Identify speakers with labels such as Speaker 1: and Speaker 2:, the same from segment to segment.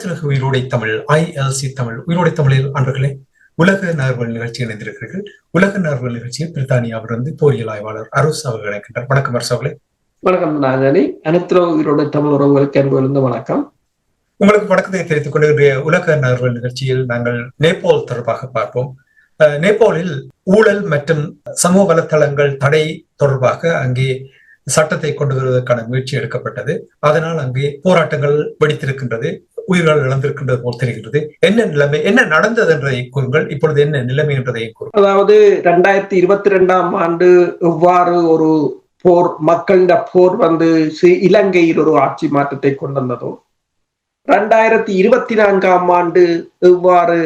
Speaker 1: அனைத்துலக உயிரோடை தமிழ் ஐஎல்சி தமிழ் உயிரோடை தமிழில் அன்பர்களே உலக நகர்வல் நிகழ்ச்சி இணைந்திருக்கிறீர்கள். உலக நகர்வல் நிகழ்ச்சியில் பிரித்தானியாவிலிருந்து போரியல் ஆய்வாளர் அரசு அவர்கள் இணைக்கின்றார். வணக்கம் அரசு அவர்களே.
Speaker 2: வணக்கம் நாகனி. அனைத்து உயிரோட தமிழ் உறவுகளுக்கு அன்பு வணக்கம்.
Speaker 1: உங்களுக்கு வணக்கத்தை தெரிவித்துக் கொண்டு உலக நகர்வல் நிகழ்ச்சியில் நாங்கள் நேபாள் தொடர்பாக பார்ப்போம். நேபாளில் ஊழல் மற்றும் சமூக வலைத்தளங்கள் தடை தொடர்பாக அங்கே சட்டத்தை கொண்டு வருவதற்கான முயற்சி எடுக்கப்பட்டது. அதனால் அங்கே போராட்டங்கள் வெடித்திருக்கின்றது. உயிர்கள் இழந்திருக்கின்றது போல் தெரிகிறது என்ன நிலைமை என்ன நடந்தது என்றதை கூறுங்கள் இப்பொழுது என்ன நிலைமை என்றதை கூறுங்கள்
Speaker 2: அதாவது ரெண்டாயிரத்தி இருபத்தி ரெண்டாம் ஆண்டு எவ்வாறு ஒரு போர் மக்களிட போர் வந்து இலங்கையில் ஒரு ஆட்சி மாற்றத்தை கொண்டு வந்ததோ ரெண்டாயிரத்தி இருபத்தி நான்காம் ஆண்டு எவ்வாறு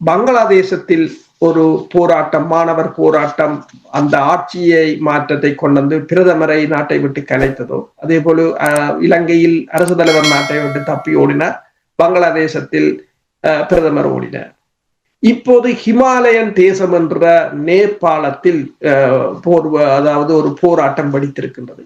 Speaker 2: பங்களாதேசத்தில் ஒரு போராட்டம் மாணவர் போராட்டம் அந்த ஆட்சியை மாற்றத்தை கொண்டு வந்து பிரதமரை நாட்டை விட்டு கலைத்ததோ அதே போல அஹ், இலங்கையில் அரசு தலைவர் நாட்டை விட்டு தப்பி ஓடினார் பங்களாதேசத்தில் அஹ், பிரதமர் ஓடினார். இப்போது ஹிமாலயன் தேசம் என்ற நேபாளத்தில் அஹ், போர் அதாவது ஒரு போராட்டம் வடித்திருக்கின்றது.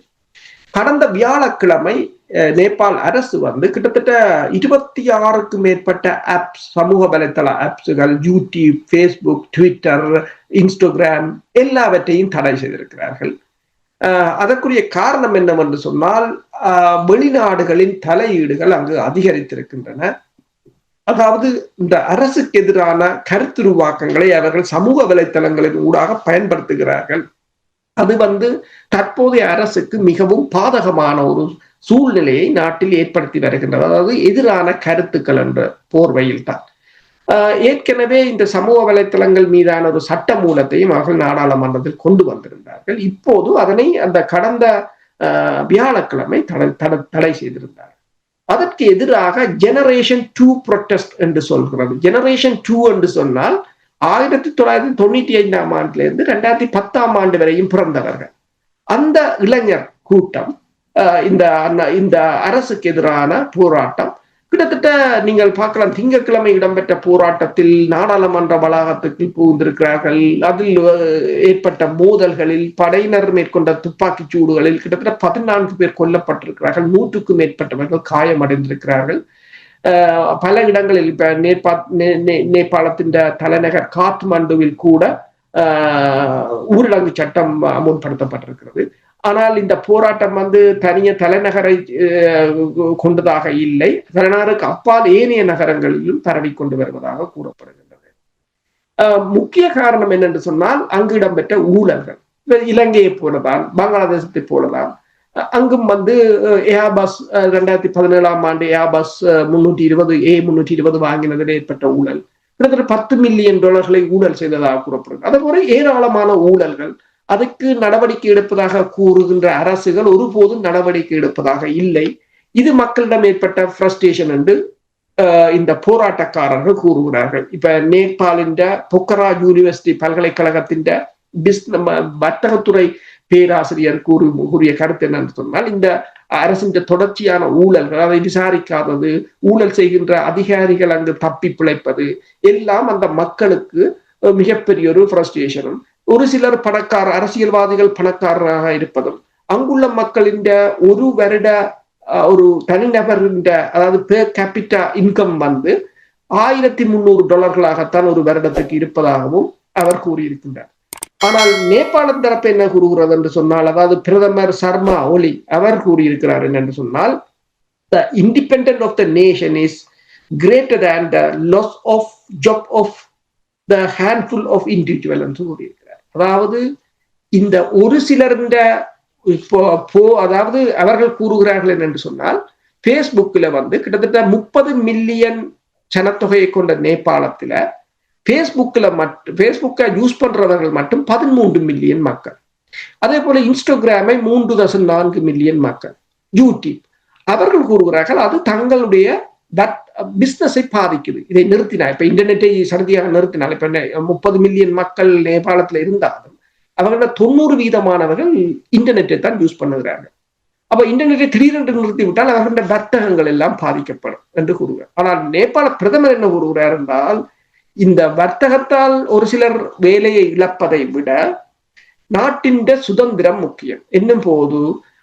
Speaker 2: கடந்த வியாழக்கிழமை நேபாள் அரசு வந்து கிட்டத்தட்ட இருபத்தி ஆறுக்கும் மேற்பட்ட ஆப்ஸ் சமூக வலைத்தள ஆப்ஸுகள் யூடியூப் ஃபேஸ்புக் ட்விட்டர் இன்ஸ்டாகிராம் எல்லாவற்றையும் தடை செய்திருக்கிறார்கள். அதற்குரிய காரணம் என்னவென்று சொன்னால் வெளிநாடுகளின் தலையீடுகள் அங்கு அதிகரித்திருக்கின்றன. அதாவது இந்த அரசுக்கு எதிரான கருத்துருவாக்கங்களை அவர்கள் சமூக வலைத்தளங்களின் ஊடாக பயன்படுத்துகிறார்கள். அது வந்து தற்போதைய அரசுக்கு மிகவும் பாதகமான ஒரு சூழ்நிலையை நாட்டில் ஏற்படுத்தி வருகின்றது அதாவது எதிரான கருத்துக்கள் என்ற போர்வையில் தான். ஆஹ் ஏற்கனவே இந்த சமூக வலைத்தளங்கள் மீதான ஒரு சட்ட மூலத்தையும் அவர்கள் நாடாளுமன்றத்தில் கொண்டு வந்திருந்தார்கள். இப்போது அதனை அந்த கடந்த ஆஹ் வியாழக்கிழமை தடை தடை- தடை செய்திருந்தார் அதற்கு எதிராக ஜெனரேஷன் டூ ப்ரொட்டஸ்ட் என்று சொல்கிறது. ஜெனரேஷன் டூ என்று சொன்னால் ஆயிரத்தி தொள்ளாயிரத்தி தொண்ணூத்தி ஐந்தாம் ஆண்டுல இருந்து ரெண்டாயிரத்தி பத்தாம் ஆண்டு வரையும் பிறந்தவர்கள். அந்த இளைஞர் கூட்டம் இந்த இந்த அரசுக்கு எதிரான போராட்டம். கிட்டத்தட்ட நீங்கள் பார்க்கலாம் திங்கட்கிழமை இடம்பெற்ற போராட்டத்தில் நாடாளுமன்ற வளாகத்துக்கு புகுந்திருக்கிறார்கள். அதில் ஏற்பட்ட மோதல்களில் படையினர் மேற்கொண்ட துப்பாக்கிச் சூடுகளில் கிட்டத்தட்ட பதினான்கு பேர் கொல்லப்பட்டிருக்கிறார்கள். நூற்றுக்கும் மேற்பட்டவர்கள் காயமடைந்திருக்கிறார்கள். பல இடங்களில் இப்ப நேபா நே- நே- நேபாளத்தின் தலைநகர் காத்மண்டுவில் கூட ஊரடங்கு சட்டம் அமுல்படுத்தப்பட்டிருக்கிறது. ஆனால் இந்த போராட்டம் வந்து தனிய தலைநகரை அஹ், கொண்டதாக இல்லை. தலைநகருக்கு அப்பால் ஏனைய நகரங்களிலும் பரவி கொண்டு வருவதாக கூறப்படுகின்றது. முக்கிய காரணம் என்னென்று சொன்னால் அங்கு இடம்பெற்ற ஊழல்கள். இலங்கையை போலதான் பங்களாதேசத்தை போலதான். அஹ், அங்கும் வந்து ஏஆபஸ் ரெண்டாயிரத்தி பதினேழாம் ஆண்டு ஏஆபஸ் முன்னூற்றி இருபது ஏ முன்னூற்றி இருபது வாங்கினதில் ஏற்பட்ட ஊழல். கிட்டத்தட்ட பத்து மில்லியன் டாலர்களை ஊழல் செய்ததாக கூறப்படுகிறது. அதே போல ஏராளமான ஊழல்கள். அதுக்கு நடவடிக்கை எடுப்பதாக கூறுகின்ற அரசுகள் ஒருபோதும் நடவடிக்கை எடுப்பதாக இல்லை. இது மக்களிடம் ஏற்பட்ட ஃப்ரஸ்ட்ரேஷன் என்று இந்த போராட்டக்காரர்கள் கூறுகிறார்கள். இப்ப நேபாளின் பொக்கரா யூனிவர்சிட்டி பல்கலைக்கழகத்தின் பிஸ் நம்ம வர்த்தகத்துறை பேராசிரியர் கூறு கூறிய கருத்து என்னன்னு சொன்னால் இந்த அரசின் தொடர்ச்சியான ஊழல்கள் அதை விசாரிக்காதது ஊழல் செய்கின்ற அதிகாரிகள் அங்கு தப்பி பிழைப்பது எல்லாம் அந்த மக்களுக்கு மிகப்பெரிய ஒரு ஃப்ரஸ்ட்ரேஷனும் ஒரு சிலர் பணக்கார அரசியல்வாதிகள் பணக்காரராக இருப்பதும் அங்குள்ள மக்களின் ஒரு வருட ஒரு தனிநபரின் அதாவது பேர் கேபிட்டா இன்கம் வந்து ஆயிரத்தி முந்நூறு டாலர்களாகத்தான் ஒரு வருடத்துக்கு இருப்பதாகவும் அவர் கூறியிருக்கின்றார். ஆனால் நேபாளம் தரப்பு என்ன கூறுகிறது என்று சொன்னால் அதாவது பிரதமர் சர்மா ஒலி அவர் கூறியிருக்கிறார் என்று சொன்னால் the independent of the nation is greater and the loss of job of the handful of individual என்று கூறியிருக்கிறார். அதாவது இந்த ஒரு சிலருந்த இப்போ போ அதாவது அவர்கள் கூறுகிறார்கள் என்று சொன்னால் பேஸ்புக்கில் வந்து கிட்டத்தட்ட முப்பது மில்லியன் ஜனத்தொகையை கொண்ட நேபாளத்துல பேஸ்புக்ல மட்டும் பேஸ்புக்கை யூஸ் பண்றவர்கள் மட்டும் பதிமூன்று மில்லியன் மக்கள். அதே போல இன்ஸ்டாகிராமை மூன்று தசம் நான்கு மில்லியன் மக்கள். யூடியூப் அவர்கள் கூறுகிறார்கள் அது தங்களுடைய பிசினஸை uh, பாதிக்குது. இதை நிறுத்தினா இப்ப இன்டர்நெட்டை சரதியாக நிறுத்தினால் இப்ப முப்பது மில்லியன் மக்கள் நேபாளத்துல இருந்தாலும் அவர்கள தொண்ணூறு வீதமானவர்கள் இன்டர்நெட்டை தான் யூஸ் பண்ணுகிறார்கள். அப்ப இன்டர்நெட்டை திடீரென்று நிறுத்திவிட்டால் அவர்களுடைய வர்த்தகங்கள் எல்லாம் பாதிக்கப்படும் என்று கூறுகிறார். ஆனால் நேபாள பிரதமர் என்ன கூறுகிறார் என்றால் இந்த வர்த்தகத்தால் ஒரு சிலர் வேலையை இழப்பதை விட நாட்டின் சுதந்திரம் முக்கியம். என்னும் போது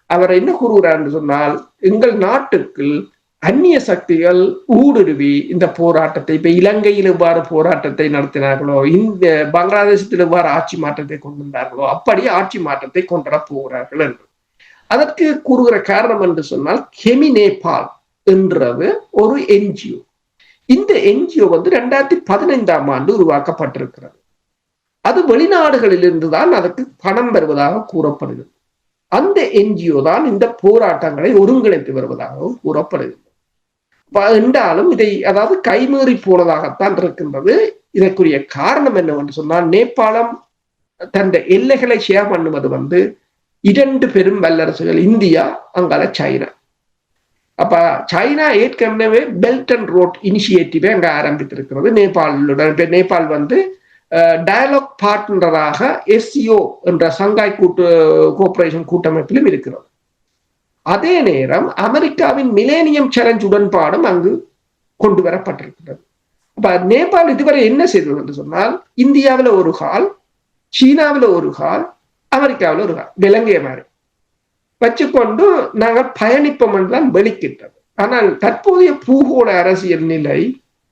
Speaker 2: அவர் என்ன கூறுகிறார் என்று சொன்னால் எங்கள் நாட்டுக்கு அந்நிய சக்திகள் ஊடுருவி இந்த போராட்டத்தை இப்ப இலங்கையில் இவ்வாறு போராட்டத்தை நடத்தினார்களோ இந்த பங்களாதேசத்தில் இவ்வாறு ஆட்சி மாற்றத்தை கொண்டு வந்தார்களோ அப்படி ஆட்சி மாற்றத்தை கொண்டு போகிறார்கள் என்று. அதற்கு கூறுகிற காரணம் என்று சொன்னால் கெமி நேபாள் என்றது ஒரு என்ஜிஓ. இந்த என்ஜிஓ வந்து ரெண்டாயிரத்தி பதினைந்தாம் ஆண்டு உருவாக்கப்பட்டிருக்கிறது. அது வெளிநாடுகளிலிருந்து தான் அதற்கு பணம் வருவதாக கூறப்படுகிறது. அந்த என்ஜிஓ தான் இந்த போராட்டங்களை ஒருங்கிணைத்து வருவதாகவும் கூறப்படுகிறது. என்றாலும் இதை அதாவது கைமீறி போனதாகத்தான் இருக்கின்றது. இதற்குரிய காரணம் என்னவென்று சொன்னால் நேபாளம் தன் எல்லைகளை ஷேர் பண்ணுவது வந்து இரண்டு பெரும் வல்லரசுகள் இந்தியா அங்கால சைனா. அப்ப சைனா ஏற்கனவே பெல்ட் அண்ட் ரோட் இனிஷியேட்டிவை அங்க ஆரம்பித்திருக்கிறது நேபாளுடன். நேபாள் வந்து டயலாக் பார்ட்னராக எஸ்சிஓ என்ற சங்காய் கூட்டு கோஆபரேஷன் கூட்டமைப்பிலும் இருக்கிறது. அதே நேரம் அமெரிக்காவின் மிலேனியம் சேலஞ்ச் உடன்பாடும் அங்கு கொண்டு வரப்பட்டிருக்கிறது அப்ப நேபாள் இதுவரை என்ன செய்தது என்று சொன்னால் இந்தியாவில் ஒரு கால் சீனாவில் ஒரு கால் அமெரிக்காவில் ஒரு கால் விலங்கிய மாதிரி. வச்சுக்கொண்டு நாங்கள் பயணிப்போம் என்றுதான் வெளிக்கிட்டது. ஆனால் தற்போதைய பூகோள அரசியல் நிலை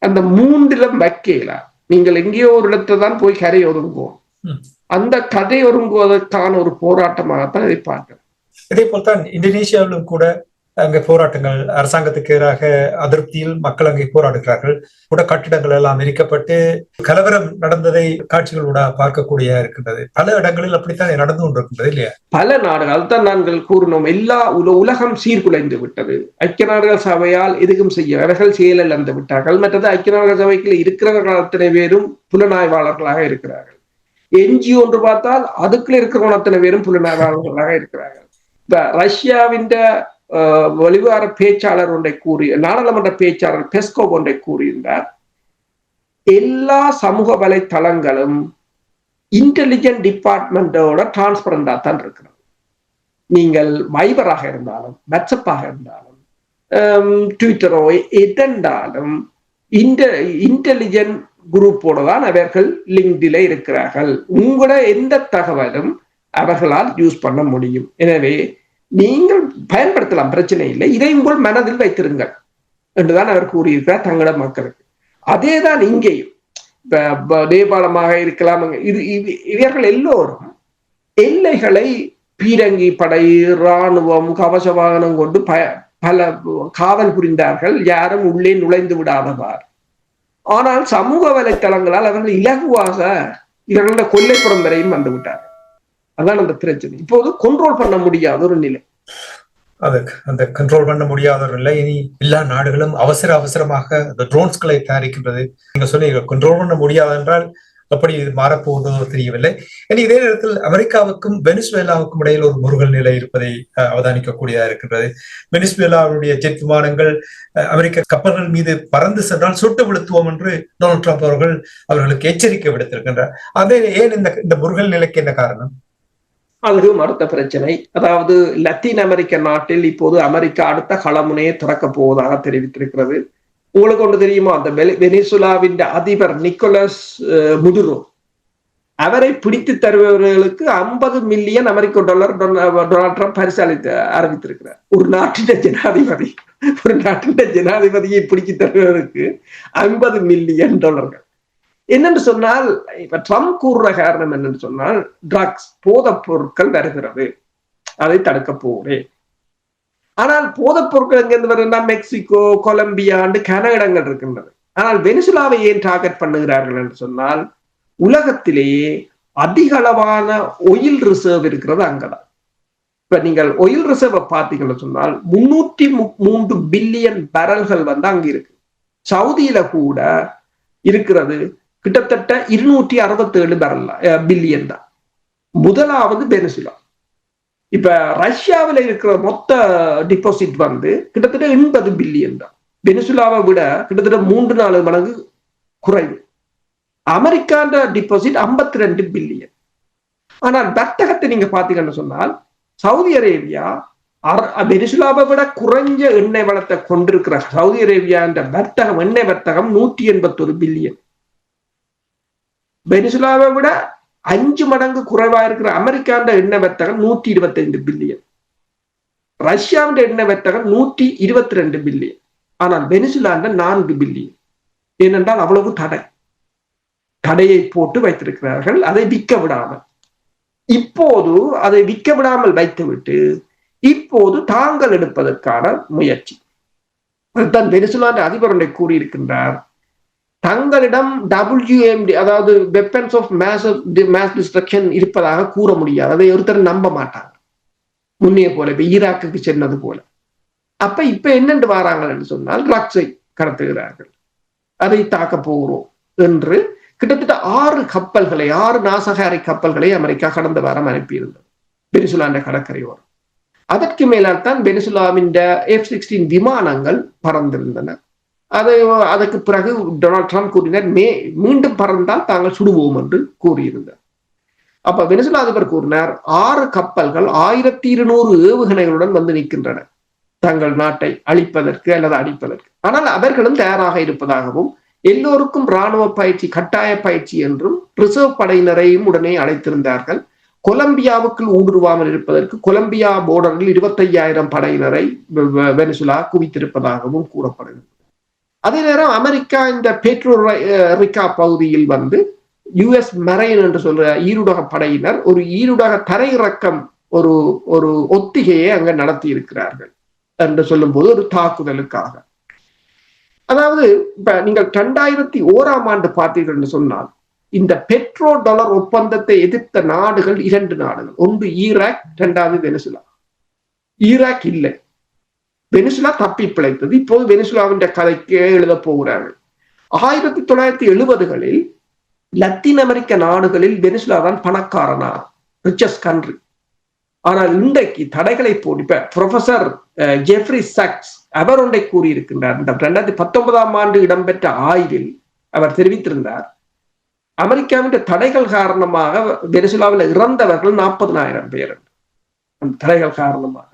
Speaker 2: அந்த மூன்றிலும் வைக்கல. நீங்கள் எங்கேயோ ஒரு இடத்துல தான் போய் கரை ஒதுங்குவோம். அந்த கதை ஒருங்குவதற்கான ஒரு போராட்டமாகத்தான் இதை பார்க்கிறேன்
Speaker 1: இதே போல்தான் இந்தோனேஷியாவிலும் கூட அங்கே போராட்டங்கள் அரசாங்கத்துக்கு எதிராக அதிருப்தியில் மக்கள் அங்கே போராடுகிறார்கள். கூட கட்டிடங்கள் எல்லாம் எரிக்கப்பட்டு கலவரம் நடந்ததை காட்சிகளோட பார்க்கக்கூடிய இருக்கின்றது. பல இடங்களில் அப்படித்தான் நடந்து கொண்டிருக்கின்றது இல்லையா?
Speaker 2: பல நாடுகள் தான் நாங்கள் கூறினோம் எல்லா உலகம் சீர்குலைந்து விட்டது. ஐக்கிய நாடுகள் சபையால் எதுவும் செய்ய அவர்கள் செயலிழந்து விட்டார்கள். மற்றது ஐக்கிய நாடுகள் சபைக்கு இருக்கிறவர்கள் அத்தனை பேரும் புலனாய்வாளர்களாக இருக்கிறார்கள். என்ஜி ஒன்று பார்த்தால் அதுக்குள்ள இருக்கிறவங்க அத்தனை பேரும் புலனாய்வாளர்களாக இருக்கிறார்கள். இப்ப ரஷ்யாவின் வெளிவார பேச்சாளர் ஒன்றை கூறி நாடாளுமன்ற பேச்சாளர் பெஸ்கோ ஒன்றை கூறியிருந்தார். எல்லா சமூக வலைத்தளங்களும் இன்டெலிஜென்ட் டிபார்ட்மெண்டோட டிரான்ஸ்பரண்டா தான் இருக்கிறது. நீங்கள் வைபராக இருந்தாலும் வாட்ஸ்அப்பாக இருந்தாலும் ட்விட்டரோ எதென்றாலும் இந்த இன்டெலிஜென்ட் குரூப்போட தான் அவர்கள் லிங்க்டில இருக்கிறார்கள். உங்களோட எந்த தகவலும் அவர்களால் யூஸ் பண்ண முடியும். எனவே நீங்கள் பயன்படுத்தலாம் பிரச்சனை இல்லை. இதை உங்கள் மனதில் வைத்திருங்கள் என்றுதான் அவர் கூறியிருக்கிறார் தங்கள மக்களுக்கு. அதேதான் இங்கேயும். நேபாளமாக இருக்கலாம் இது இவர்கள் எல்லோரும் எல்லைகளை பீரங்கி படை இராணுவம் கவச வாகனம் கொண்டு ப பல காவல் புரிந்தார்கள். யாரும் உள்ளே நுழைந்து விடாதவார் ஆனால் சமூக வலைத்தளங்களால் அவர்கள் இலகுவாக இவர்களுடைய கொல்லைப்புறம் வரையும் வந்து அதான் அந்த பிரச்சனை. இப்போது கண்ட்ரோல் பண்ண முடியாத ஒரு நிலை.
Speaker 1: அது அந்த கண்ட்ரோல் பண்ண முடியாத ஒரு நிலை. இனி எல்லா நாடுகளும் அவசர அவசரமாக அந்த ட்ரோன்ஸ்களை தயாரிக்கின்றது. நீங்க சொன்னீங்க கண்ட்ரோல் பண்ண முடியாது என்றால் எப்படி இது மாறப்போவதோ தெரியவில்லை. இனி இதே நேரத்தில் அமெரிக்காவுக்கும் வெனிசுவேலாவுக்கும் இடையில் ஒரு முருகல் நிலை இருப்பதை அவதானிக்கக்கூடியதா இருக்கின்றது. வெனிசுவேலாவுடைய ஜெட் விமானங்கள் அமெரிக்க கப்பல்கள் மீது பறந்து சென்றால் சுட்டு விழுத்துவோம் என்று டொனால்ட் ட்ரம்ப் அவர்கள் அவர்களுக்கு எச்சரிக்கை விடுத்திருக்கின்றார். அதே ஏன் இந்த இந்த முருகல் நிலைக்கு என்ன காரணம்?
Speaker 2: அதுவும் அடுத்த பிரச்சனை. அதாவது லத்தீன் அமெரிக்க நாட்டில் இப்போது அமெரிக்கா அடுத்த களமுனையை திறக்க போவதாக தெரிவித்திருக்கிறது. உங்களுக்கு ஒன்று தெரியுமா? அந்த வெனிசுலாவின் அதிபர் நிக்கோலஸ் முதுரோ. அவரை பிடித்து தருபவர்களுக்கு ஐம்பது மில்லியன் அமெரிக்க டாலர் டொனால்ட் ட்ரம்ப் பரிசளித்து அறிவித்திருக்கிறார். ஒரு நாட்டின் ஜனாதிபதி ஒரு நாட்டின் ஜனாதிபதியை பிடித்து தருவதற்கு ஐம்பது மில்லியன் டாலர்கள். என்னென்று சொன்னால் இப்ப ட்ரம்ப் கூறுற காரணம் என்னன்னு சொன்னால் ட்ரக்ஸ் போதைப் பொருட்கள் வருகிறது. அதை தடுக்க போறேன் ஆனால் போதைப் பொருட்கள் எங்கிருந்து வருதுன்னா மெக்சிகோ கொலம்பியாண்டு கன இடங்கள் இருக்கின்றது ஆனால் வெனிசுலாவை ஏன் டார்கெட் பண்ணுகிறார்கள் என்று சொன்னால் உலகத்திலேயே அதிக அளவான ஒயில் ரிசர்வ் இருக்கிறது அங்கதான். இப்ப நீங்கள் ஒயில் ரிசர்வை பார்த்தீங்கன்னு சொன்னால் முன்னூத்தி மூன்று பில்லியன் பேரல்கள் வந்து அங்க இருக்கு. சவுதியில கூட இருக்கிறது கிட்டத்தட்ட இருநூற்றி அறுபத்தேழு பேரல் பில்லியன் தான். முதலாவது பெனிசுலா இப்ப ரஷ்யாவில் இருக்கிற மொத்த டிபாசிட் வந்து கிட்டத்தட்ட எண்பது பில்லியன் தான். பெனிசுலாவை விட கிட்டத்தட்ட மூன்று நாலு மடங்கு குறைவு. அமெரிக்காண்ட டிபாசிட் ஐம்பத்தி ரெண்டு பில்லியன் ஆனால் வர்த்தகத்தை நீங்க பாத்தீங்கன்னு சொன்னால் சவுதி அரேபியா வெனிசுலாவை விட குறைஞ்ச எண்ணெய் வளத்தை கொண்டிருக்கிற சவுதி அரேபியா என்ற வர்த்தகம் எண்ணெய் வர்த்தகம் நூற்றி எண்பத்தொரு பில்லியன் வெனிசுலாவை விட அஞ்சு மடங்கு குறைவா இருக்கிற அமெரிக்காண்ட எண்ணெய் வர்த்தகம் நூத்தி இருபத்தி ஐந்து பில்லியன். ரஷ்யாவின் எண்ணெய் வர்த்தகம் நூத்தி இருபத்தி ரெண்டு பில்லியன். ஆனால் வெனிசுலாண்ட நான்கு பில்லியன். ஏனென்றால் அவ்வளவு தடை. தடையை போட்டு வைத்திருக்கிறார்கள் அதை விற்க விடாமல். இப்போது அதை விற்க விடாமல் வைத்துவிட்டு இப்போது தாங்கள் எடுப்பதற்கான முயற்சி. அதுதான் வெனிசுலாண்ட அதிபர் கூறியிருக்கின்றார். தங்களிடம் டபிள்யூஎம்டி அதாவது weapons of mass mass destruction இருப்பதாக கூற முடியாது. அதை ஒருத்தர் நம்ப மாட்டாங்க. முன்னைய போல இப்ப ஈராக்குக்கு சென்னது போல. அப்ப இப்ப என்னென்று வராங்கன்னு சொன்னால் ட்ரக்ஸை கடத்துகிறார்கள். அதை தாக்க போகிறோம் என்று கிட்டத்தட்ட ஆறு கப்பல்களை ஆறு நாசகாரி கப்பல்களை அமெரிக்கா கடந்த வாரம் அனுப்பியிருந்தது. பெனிசுலாண்ட கடற்கரையோரம். அதற்கு மேலால் தான் பெனிசுலாவின் எஃப் சிக்ஸ்டீன் விமானங்கள் பறந்திருந்தன. அதை அதற்கு பிறகு டொனால்ட் ட்ரம்ப் கூறினார் மே மீண்டும் பறந்தால் தாங்கள் சுடுவோம் என்று கூறியிருந்தார். அப்ப வெனிசுலா அதிபர் கூறினார் ஆறு கப்பல்கள் ஆயிரத்தி இருநூறு ஏவுகணைகளுடன் வந்து நிற்கின்றன. தங்கள் நாட்டை அழிப்பதற்கு அல்லது அடிப்பதற்கு. ஆனால் அவர்களும் தயாராக இருப்பதாகவும் எல்லோருக்கும் இராணுவ பயிற்சி கட்டாய பயிற்சி என்றும் ரிசர்வ் படையினரையும் உடனே அழைத்திருந்தார்கள். கொலம்பியாவுக்குள் ஊடுருவாமல் இருப்பதற்கு கொலம்பியா போர்டரில் இருபத்தையாயிரம் படையினரை வெனிசுலா குவித்திருப்பதாகவும் கூறப்படுகிறது. அதே நேரம் அமெரிக்கா இந்த பெட்ரோ ரிக்கா பகுதியில் வந்து யுஎஸ் மரைன் என்று சொல்ற ஈருடக படையினர் ஒரு ஈருடக தரையிறக்கம் ஒரு ஒரு ஒத்திகையை அங்க நடத்தி இருக்கிறார்கள் என்று சொல்லும் போது ஒரு தாக்குதலுக்காக. அதாவது இப்ப நீங்கள் ரெண்டாயிரத்தி ஓராம் ஆண்டு பார்த்தீர்கள் என்று சொன்னால் இந்த பெட்ரோ டாலர் ஒப்பந்தத்தை எதிர்த்த நாடுகள் இரண்டு நாடுகள். ஒன்று ஈராக் இரண்டாவது வெனிசுலா. ஈராக் இல்லை. வெனிசுலா தப்பி பிழைத்தது. இப்போது வெனிசுலாவின் கதைக்கு எழுத போகிறார்கள். ஆயிரத்தி தொள்ளாயிரத்தி எழுபதுகளில் லத்தீன் அமெரிக்க நாடுகளில் வெனிசுலா தான் பணக்காரனா ரிச்சஸ் கண்ட்ரி ஆனால் இன்றைக்கு தடைகளை போட்டு இப்ப ப்ரொஃபசர் ஜெஃப்ரி சக்ஸ் அவர் ஒன்றை கூறியிருக்கின்றார். இந்த ரெண்டாயிரத்தி பத்தொன்பதாம் ஆண்டு இடம்பெற்ற ஆய்வில் அவர் தெரிவித்திருந்தார். அமெரிக்காவின் தடைகள் காரணமாக வெனிசுலாவில் இறந்தவர்கள் நாற்பதனாயிரம் பேர். அந்த தடைகள் காரணமாக.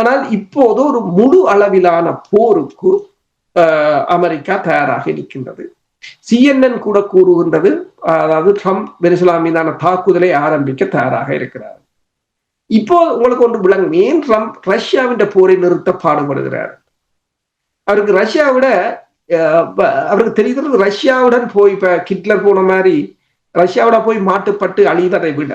Speaker 2: ஆனால் இப்போது ஒரு முழு அளவிலான போருக்கு அமெரிக்கா தயாராக இருக்கின்றது. சிஎன்என் கூட கூறுகின்றது அதாவது ட்ரம்ப் வெனிசுலா மீதான தாக்குதலை ஆரம்பிக்க தயாராக இருக்கிறார். இப்போ உங்களுக்கு ஒன்று விளங்கும். ஏன் ட்ரம்ப் ரஷ்யாவின் போரை நிறுத்த பாடுபடுகிறார்? அவருக்கு ரஷ்யா விட அவருக்கு தெரிகிறது ரஷ்யாவுடன் போய் இப்ப கிட்லர் போன மாதிரி ரஷ்யாவோட போய் மாட்டுப்பட்டு அழிவதை விட.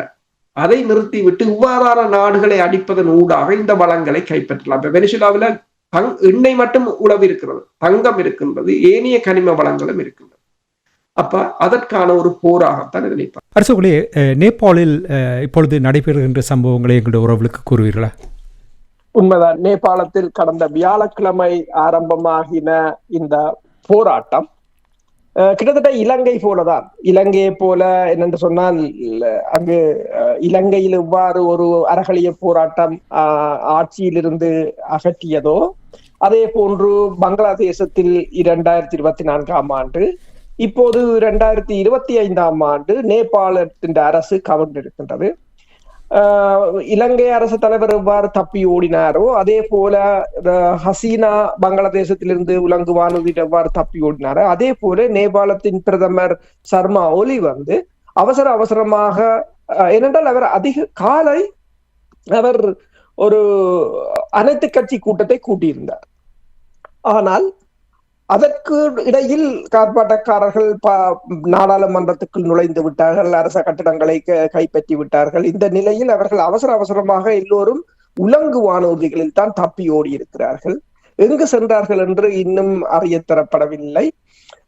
Speaker 2: அதை நிறுத்தி விட்டு இவ்வாறான நாடுகளை அடிப்பதன் ஊடாக இந்த வளங்களை கைப்பற்றலாம். இப்ப வெனிசுலாவில தங் எண்ணெய் மட்டும் உழவு இருக்கிறது தங்கம் இருக்கின்றது ஏனைய கனிம வளங்களும் இருக்கின்றது அப்ப அதற்கான ஒரு போராகத்தான் இதை நினைப்பார்
Speaker 3: அரசுகளே நேபாளில் இப்பொழுது நடைபெறுகின்ற சம்பவங்களை எங்களுடைய உறவுகளுக்கு கூறுவீர்களா?
Speaker 2: உண்மைதான் நேபாளத்தில் கடந்த வியாழக்கிழமை ஆரம்பமாகின இந்த போராட்டம் கிட்டத்தட்ட இலங்கை போலதான். இலங்கையை போல என்னென்று சொன்னால் அங்கு இலங்கையில் இவ்வாறு ஒரு அறகலிய போராட்டம் ஆட்சியிலிருந்து அகற்றியதோ அதே போன்று பங்களாதேசத்தில் இரண்டாயிரத்தி இருபத்தி நான்காம் ஆண்டு இப்போது இரண்டாயிரத்தி இருபத்தி ஐந்தாம் ஆண்டு நேபாளத்தின் அரசு கவர்ந்திருக்கின்றது இலங்கை அரசு தலைவர் எவ்வாறு தப்பி ஓடினாரோ அதே போல ஹசீனா பங்களாதேசத்திலிருந்து உலங்கு வானூர்தி எவ்வாறு தப்பி ஓடினாரோ அதே போல நேபாளத்தின் பிரதமர் சர்மா ஒலி வந்து அவசர அவசரமாக ஏனென்றால் அவர் அதிக காலை அவர் ஒரு அனைத்து கட்சி கூட்டத்தை கூட்டியிருந்தார். ஆனால் அதற்கு இடையில் கார்பாட்டக்காரர்கள் நாடாளுமன்றத்துக்குள் நுழைந்து விட்டார்கள் அரச கட்டிடங்களை கைப்பற்றி விட்டார்கள். இந்த நிலையில் அவர்கள் அவசர அவசரமாக எல்லோரும் உலங்கு வானூர்திகளில் தான் தப்பி ஓடி இருக்கிறார்கள் எங்கு சென்றார்கள் என்று இன்னும் அறிய தரப்படவில்லை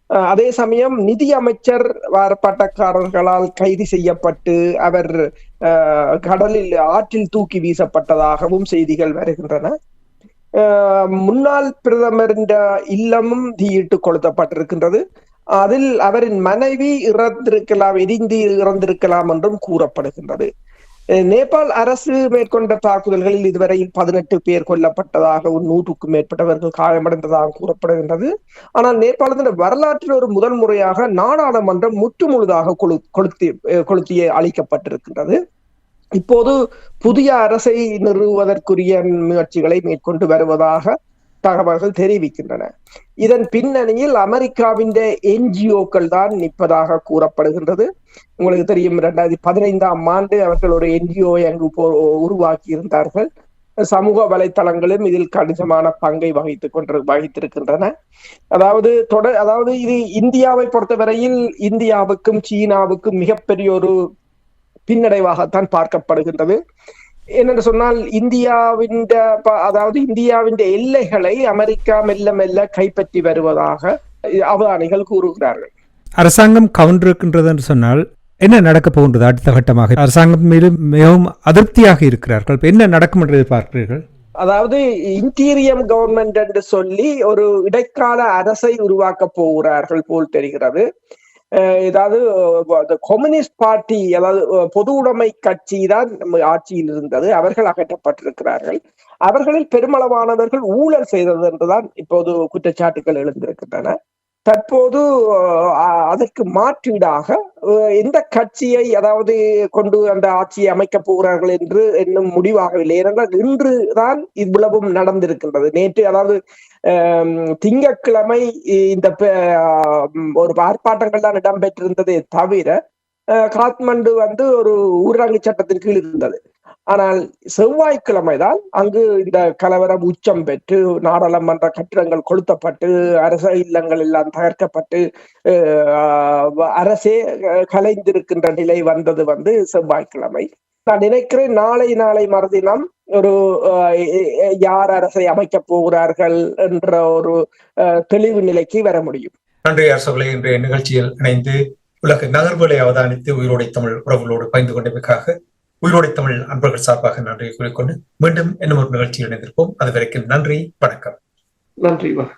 Speaker 2: அஹ் அதே சமயம் நிதி அமைச்சர் ஆர்ப்பாட்டக்காரர்களால் கைது செய்யப்பட்டு அவர் கடலில் ஆற்றில் தூக்கி வீசப்பட்டதாகவும் செய்திகள் வருகின்றன. முன்னாள் பிரதமரின் இல்லமும் தீயிட்டு கொளுத்தப்பட்டிருக்கின்றது. அதில் அவரின் மனைவி இறந்திருக்கலாம் எரிந்து இறந்திருக்கலாம் என்றும் கூறப்படுகின்றது. நேபாள் அரசு மேற்கொண்ட தாக்குதல்களில் இதுவரையில் பதினெட்டு பேர் கொல்லப்பட்டதாகவும் நூற்றுக்கும் மேற்பட்டவர்கள் காயமடைந்ததாக கூறப்படுகின்றது. ஆனால் நேபாளத்தின் வரலாற்றில் ஒரு முதல் முறையாக நாடாளுமன்றம் முற்று முழுதாக கொளுத்தி கொளுத்தியே கொளுத்திய அளிக்கப்பட்டிருக்கின்றது. இப்போது புதிய அரசை நிறுவுவதற்குரிய முயற்சிகளை மேற்கொண்டு வருவதாக தகவல்கள் தெரிவிக்கின்றன. இதன் பின்னணியில் அமெரிக்காவின் என்ஜிஓக்கள் தான் நிற்பதாக கூறப்படுகின்றது. உங்களுக்கு தெரியும் இரண்டாயிரத்தி பதினைந்தாம் ஆண்டு அவர்கள் ஒரு என்ஜிஓ அங்கு உருவாக்கி இருந்தார்கள் சமூக வலைத்தளங்களும் இதில் கணிசமான பங்கை வகித்துக் கொண்டு வகித்திருக்கின்றன. அதாவது தொடர் அதாவது இது இந்தியாவை பொறுத்தவரையில் இந்தியாவுக்கும் சீனாவுக்கும் மிகப்பெரிய ஒரு பின்னடைவாகத்தான் பார்க்கப்படுகின்றது. என்னென்று சொன்னால் இந்தியாவின் அதாவது இந்தியாவின் எல்லைகளை அமெரிக்கா மெல்ல மெல்ல கைப்பற்றி வருவதாக அவதானிகள் கூறுகிறார்கள்.
Speaker 3: அரசாங்கம் கவுண்டிருக்கின்றது என்று சொன்னால் என்ன நடக்கப் போகின்றது அடுத்த கட்டமாக? அரசாங்கம் மீது மிகவும் அதிருப்தியாக இருக்கிறார்கள். என்ன நடக்கும் என்று எதிர்பார்க்கிறீர்கள்?
Speaker 2: அதாவது இன்டீரியம் கவர்மெண்ட் என்று சொல்லி ஒரு இடைக்கால அரசை உருவாக்க போகிறார்கள் போல் தெரிகிறது. ஏதாவது கம்யூனிஸ்ட் பார்ட்டி அதாவது பொது உடைமை கட்சி தான் நம்ம ஆட்சியில் இருந்தது. அவர்கள் அகற்றப்பட்டிருக்கிறார்கள். அவர்களில் பெருமளவானவர்கள் ஊழல் செய்தது என்றுதான் இப்போது குற்றச்சாட்டுகள் எழுந்திருக்கின்றன. தற்போது அதற்கு மாற்றீடாக இந்த எந்த கட்சியை அதாவது கொண்டு அந்த ஆட்சியை அமைக்க போகிறார்கள் என்று இன்னும் முடிவாகவில்லை. ஏனென்றால் இன்று தான் இவ்வளவும் நடந்திருக்கின்றது. நேற்று அதாவது திங்கட்கிழமை இந்த ஒரு ஆர்ப்பாட்டங்கள் தான் இடம்பெற்றிருந்ததே தவிர அஹ், காத்மண்டு வந்து ஒரு ஊரடங்கு சட்டத்தின் கீழ் இருந்தது. ஆனால் செவ்வாய்க்கிழமை தான் அங்கு இந்த கலவரம் உச்சம் பெற்று நாடாளுமன்ற கட்டிடங்கள் கொளுத்தப்பட்டு அரச இல்லங்கள் எல்லாம் தகர்க்கப்பட்டு அரசே கலைந்திருக்கின்ற நிலை வந்தது வந்து செவ்வாய்க்கிழமை. நான் நினைக்கிறேன் நாளை நாளை மறுதினம் ஒரு அஹ், யார் அரசை அமைக்கப் போகிறார்கள் என்ற ஒரு அஹ், தெளிவு நிலைக்கு வர முடியும்.
Speaker 1: நன்றி அரசுகளை இன்றைய நிகழ்ச்சியில் இணைந்து உலக நகர்வுகளை அவதானித்து உயிரோடை தமிழ் உறவுகளோடு பகிர்ந்து கொண்டமைக்காக உயிரோடை தமிழ் அன்பர்கள் சார்பாக நன்றி கூறிக்கொண்டு மீண்டும் இன்னும் ஒரு நிகழ்ச்சியில் இணைந்திருப்போம். அது வரைக்கும் நன்றி வணக்கம்.
Speaker 2: நன்றி வணக்கம்.